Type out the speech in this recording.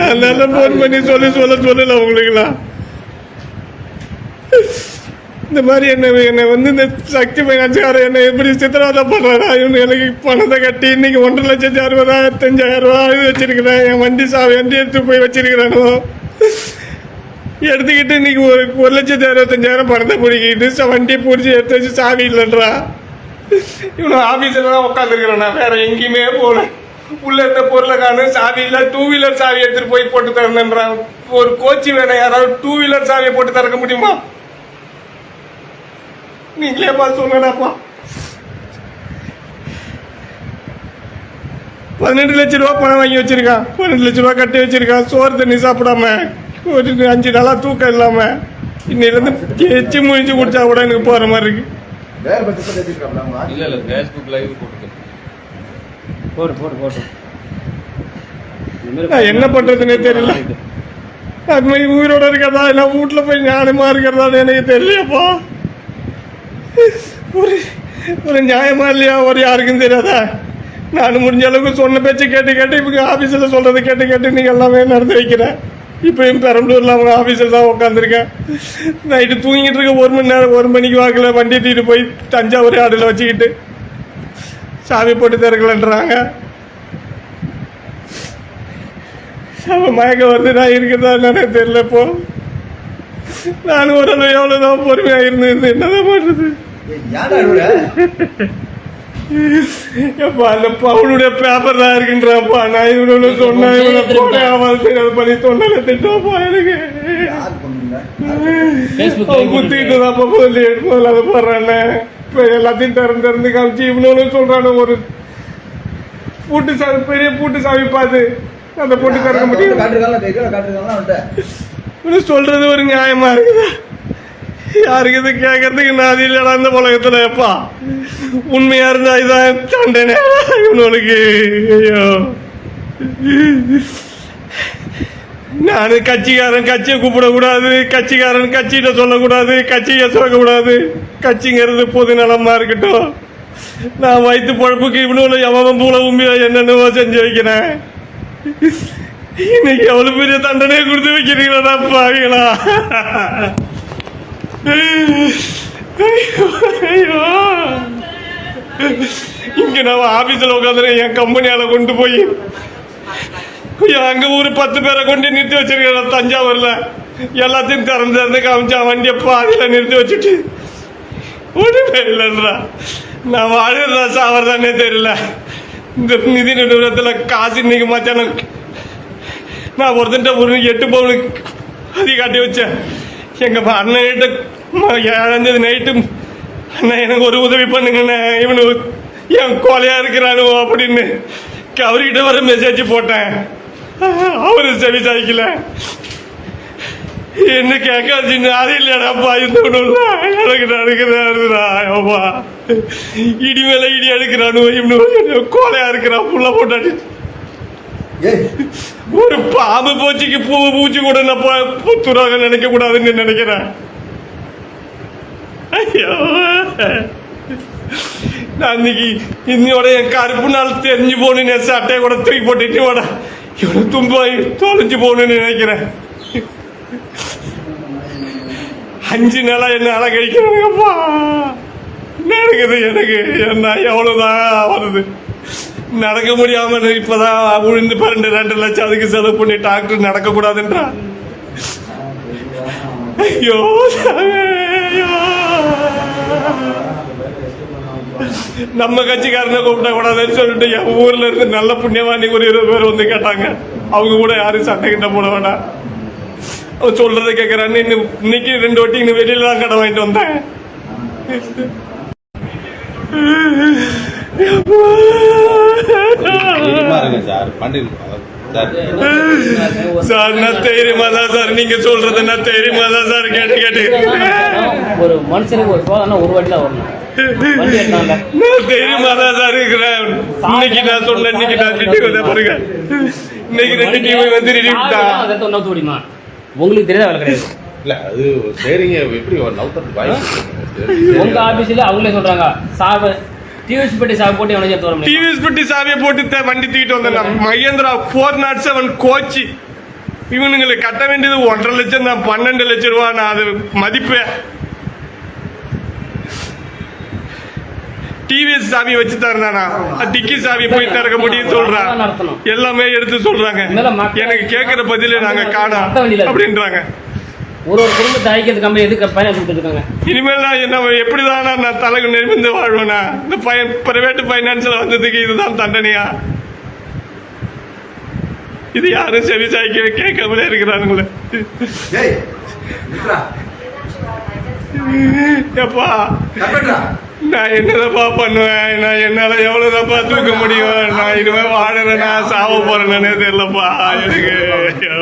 அதனால ஃபோன் பண்ணி சொல்லி சொல்ல சொல்லல உங்களுக்குலாம் இந்த மாதிரி என்ன என்னை வந்து இந்த சக்தி பைனாச்சுக்காரர் என்னை எப்படி சித்திரவதை பண்ணுறாரா இவனு எனக்கு பணத்தை கட்டி இன்னைக்கு ஒன்றரை லட்சத்தி அறுபதாயிரத்தஞ்சாயிரம் ரூபா இது வச்சிருக்கிறேன். என் வண்டி சா வண்டி எடுத்து போய் வச்சிருக்கிறானோ? எடுத்துக்கிட்டு இன்னைக்கு ஒரு ஒரு லட்சத்தி அறுபத்தஞ்சாயிரம் பணத்தை பிடிக்கிட்டு ச- வண்டியை பிடிச்சி எடுத்து வச்சு சாவி இல்லைன்றா. இவனை ஆஃபீஸில் தான் உட்காந்துருக்குறேன் நான் வேற எங்கேயுமே போகல. உள்ள இருந்த பொருளை காணும். சாவி இல்லை டூ வீலர் சாவி எடுத்துட்டு போய் போட்டு தரணுன்றான் ஒரு கோச்சி வேணும் யாராவது டூ வீலர் சாவியை போட்டு திறக்க முடியுமா? நீங்களே பார்த்து சொல்லுங்கடாப்பா பதினெட்டு லட்ச ரூபா பணம் வாங்கி வச்சிருக்கான் பன்னெண்டு லட்ச ரூபா கட்டி வச்சிருக்கான் சோறு தண்ணி சாப்பிடாம ஒரு அஞ்சு நாளா தூக்கம் இல்லாம இன்னிலிருந்து எச்சு முழிச்சு குடிச்சா கூட எனக்கு போற மாதிரி இருக்கு. போடு போடு போடு. இந்த மாதிரி நான் என்ன பண்றதுன்னே தெரியல. அது மாதிரி உயிரோட இருக்கிறதா? இல்லை வீட்டுல போய் ஞானமா இருக்கிறதான்னு எனக்கு தெரியலையாப்பா. ஒரு ஒரு நியாயமா இல்லையா? ஒரு யாருக்கும் தெரியாதா? நான் முடிஞ்ச அளவுக்கு சொன்ன பேச்சு கேட்டு கேட்டு இவங்க ஆஃபீஸில் சொல்றதை கேட்டு கேட்டு நீங்க எல்லாமே நடந்து வைக்கிறேன் இப்பயும் பெரம்பலூர்ல அவங்க ஆஃபீஸில் தான் உட்காந்துருக்கேன் நைட்டு தூங்கிட்டு இருக்க ஒரு மணி நேரம் ஒரு மணிக்கு வாக்கில் வண்டி தூக்கிட்டு போய் தஞ்சாவூர் ஆடில் வச்சுக்கிட்டு. சாவி போட்டு திறக்கலன்றாங்க அவன் மயக்கம் வந்து நான் இருக்கிறதா என்னன்னு தெரியல இப்போ. நான் ஓரளவு எவ்வளவுதான் பொறுமையா இருந்து என்னதான் இவரு எப்பா அந்த பவுனுடைய பேப்பர் தான் இருக்குன்றப்பா நான் இவனு சொன்னா இவனை போன அவன் தெரியாது பண்ணி சொன்னால திட்டப்பா எனக்கு. குத்திட்டு தான் முதல்ல முதல்ல அதை போடுறானே. இப்போ எல்லாத்தையும் திறந்து திறந்து காமிச்சு இவனு சொல்றானு ஒரு பூட்டு சாவி பெரிய பூட்டு சாவி பார்த்து அந்த பூட்டு திறக்க முடியும். சொல்றது ஒரு நியாயமா இருக்குது. யாருக்கு இது கேட்கறதுக்கு நான் இல்லடா இந்த உலகத்துல எப்பா உண்மையா இருந்தா இதான் தண்டனை இவனுக்கு ஐயோ. நான் கட்சிக்காரன் கட்சியை கூப்பிடக்கூடாது கட்சிக்காரன் கட்சியிட்ட சொல்லக்கூடாது கட்சியை சொல்லக்கூடாது கட்சிங்கிறது பொது நலமா இருக்கட்டும். நான் வயிற்று பழப்புக்கு இவ்வளோ எவன் பூல உண்மையா என்னென்னவோ செஞ்சு வைக்கிறேன். இன்னைக்கு எவ்வளோ பெரிய தண்டனையை கொடுத்து வைக்கிறீங்களா பாவீங்களா ஐயோ இங்க நான் ஆபீஸ்ல உட்காந்துறேன் என் கம்பெனியால கொண்டு போய் அங்க ஊர் பத்து பேரை கொண்டு நிறுத்தி வச்சிருக்கேன் தஞ்சாவூர்ல. எல்லாத்தையும் திறந்து திறந்து காமிச்சா வண்டியை பாதியில நிறுத்தி வச்சுட்டு. ஒண்ணுமே இல்லைன்றா. நான் வாழ்கிறதா சாவறதானே தெரியல. இந்த நிதி நிறுவனத்தில் காசு இன்னைக்கு மாத்தான நான் ஒருத்தன்ட்ட ஒரு எட்டு பவுனுக்கு அதி காட்டி வச்சேன். எங்க அண்ணன்கிட்ட ஏழாந்தேதி நைட்டு. அண்ணன் எனக்கு ஒரு உதவி பண்ணுங்கண்ணே. இவனு என் கொலையா இருக்கிறானு அப்படின்னு அவர்கிட்ட வர மெசேஜ் போட்டேன். அவரு செவி சாய்க்கல. என்ன கேட்காது அது இல்லையாடாப்பா இந்த ஒண்ணும்ல எனக்கு அப்பா. இடி மேல இடி எடுக்கிறானு இவனு கோலையா இருக்கிறான் புள்ள போட்டாடி. ஒரு பாம்பு பூச்சிக்கு பூ பூச்சி கூட நான் பு- புத்துறாக நினைக்க கூடாதுன்னு நினைக்கிறேன். ஐயோ. நான் இன்னைக்கு இன்னையோட என் கருப்பு நாள் தெரிஞ்சு என் சட்டையை கூட தூக்கி போட்டுட்டு வாடா. இவனை தும்பாய் தொலைஞ்சு போகணும்னு நினைக்கிறேன். அஞ்சு நாளா என்ன அலங்கடிக்கிறாங்கப்பா நடக்குது எனக்கு? என்ன எவ்வளவுதான் வருது நடக்க முடியாம இப்பதான் விழுந்து பன்னெண்டு ரெண்டு லட்சம் அதுக்கு செலவு பண்ணி டாக்டர் நடக்க கூடாதுன்றா ஐயோ நம்ம கட்சிக்காரனை கூப்பிட கூடாதுன்னு சொல்லிட்டு என் ஊர்ல இருந்து நல்ல புண்ணியவாணி ஒரு இருபது பேர் வந்து கேட்டாங்க. அவங்க கூட யாரும் சட்டை கிட்ட போட வேண்டாம். அவன் சொல்றதை கேட்கறான்னு இன்னும் இன்னைக்கு ரெண்டு வாட்டி இன்னும் வெளியில தான் கடை வாங்கிட்டு வந்தேன் சார். நான் தைரியமா தான் சார். நீங்க சொல்றது நான் தைரியமா தான் சார். கேட்டு கேட்டு. ஒரு மனுஷனுக்கு ஒரு சோதனை ஒரு வாட்டி தான் வரணும். நான் தைரியமா தான் சார் இருக்கிறேன். இன்னைக்கு நான் சொன்னேன் இன்னைக்கு நான் வந்தேன் பாருங்க இன்னைக்கு ரெண்டு டீம் வந்து அதை தொண்ணூத்தி முடியுமா உங்களுக்கு தெரியாத வேலை கிடையாது. இல்ல அது சரிங்க. எப்படி ஒரு நவுத்தர் உங்க ஆபீஸ்ல அவங்களே சொல்றாங்க சாவு டிவிஎஸ் பெட்டி சாவு போட்டு எவனையும் தோற முடியும்? டிவிஎஸ் பெட்டி சாவியை போட்டு த- வண்டி தூக்கிட்டு வந்தேன். Mahindra four not seven Kochi. இவனுங்களுக்கு கட்ட வேண்டியது ஒன்றரை லட்சம் தான். பன்னெண்டு லட்சம் ரூபா நான் அது மதிப்பு டிவிஎஸ் சாவி வச்சு தரந்தானா டிக்கி சாவி போய் திறக்க முடியும் சொல்றான். எல்லாமே எடுத்து சொல்றாங்க. எனக்கு கேட்கிற பதில நாங்க வேண்டியது. அப்படின்றாங்க. ஒரு ஒரு குடும்பத்தை அழிக்கிறது கம்பெனி எதுக்கு பயணம் கொடுத்துருக்காங்க இனிமேல் நான் என்ன எப்படிதான் நான் தலைக்கு நிமிர்ந்து வாழ்வேனா இந்த பையன் பிரைவேட் பைனான்ஸ்ல வந்ததுக்கு இதுதான் தண்டனையா? இது யாரும் சரி சாய்க்க கேட்காமலே இருக்கிறானுங்களே. எப்பா நான் என்னதப்பா பண்ணுவேன்? நான் என்னால எவ்வளவுதாப்பா தூக்க முடியும்? நான் இனிமே வாழறேனா சாவ போறேனே தெரியலப்பா. எனக்கு ஐயோ.